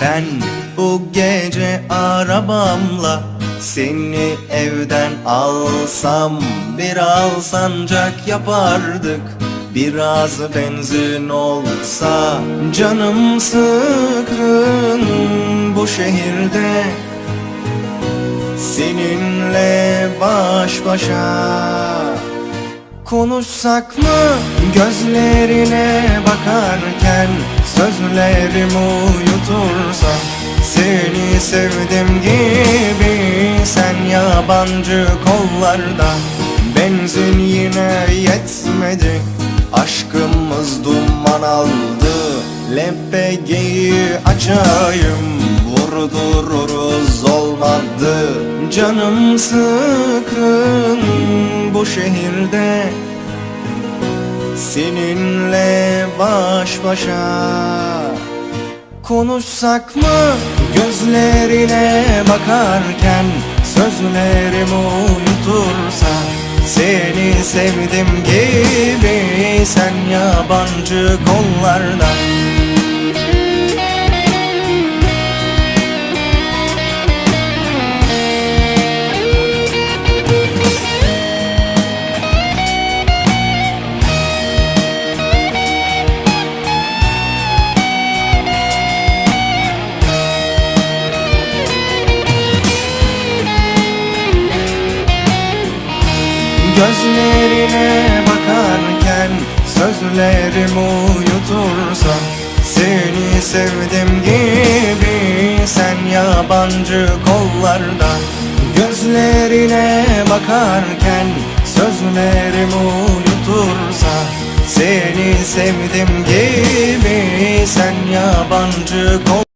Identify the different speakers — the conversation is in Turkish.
Speaker 1: Ben bu gece arabamla seni evden alsam Biraz sancak yapardık. Biraz benzin olsa Canım sıkın bu şehirde. Seninle baş başa Konuşsak mı? Gözlerine bakarken Sözlerim uyutursa Seni sevdim gibi sen yabancı kollarda Benzin yine yetmedi. Aşkımız duman aldı LPG'yi açayım. Vurdururuz olmadı Canım sıkın bu şehirde. Seninle baş başa Konuşsak mı gözlerine bakarken Sözlerim uyutursa Seni sevdim gibi sen yabancı kollarda Gözlerine bakarken sözlerim uyutursa Seni sevdim gibi sen yabancı kollarda. Gözlerine bakarken sözlerim uyutursa Seni sevdim gibi sen yabancı kol